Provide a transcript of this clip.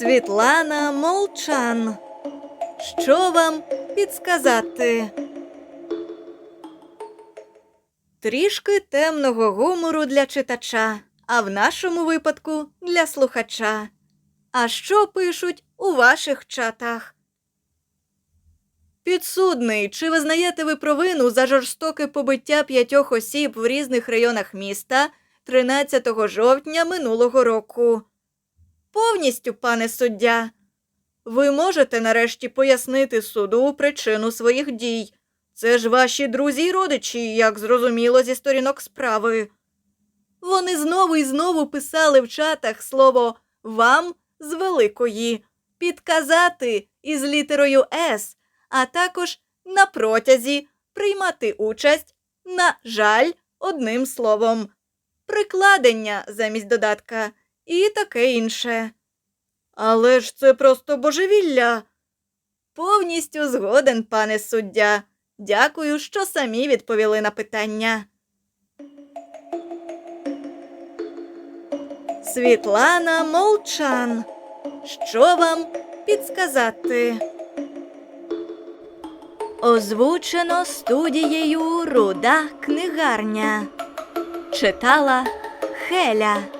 Світлана Молчан. Що вам підсказати? Трішки темного гумору для читача, а в нашому випадку для слухача. А що пишуть у ваших чатах? Підсудний, чи визнаєте ви провину за жорстоке побиття п'ятьох осіб в різних районах міста 13 жовтня минулого року? Повністю, пане суддя. Ви можете нарешті пояснити суду причину своїх дій. Це ж ваші друзі й родичі, як зрозуміло зі сторінок справи. Вони знову і знову писали в чатах слово вам з великої, підказати із літерою С, а також на протязі приймати участь, на жаль, одним словом, прикладення замість додатка і таке інше. Але ж це просто божевілля. Повністю згоден, пане суддя. Дякую, що самі відповіли на питання. Світлана Молчан. Що вам підсказати? Озвучено студією Руда книгарня. Читала Хеля.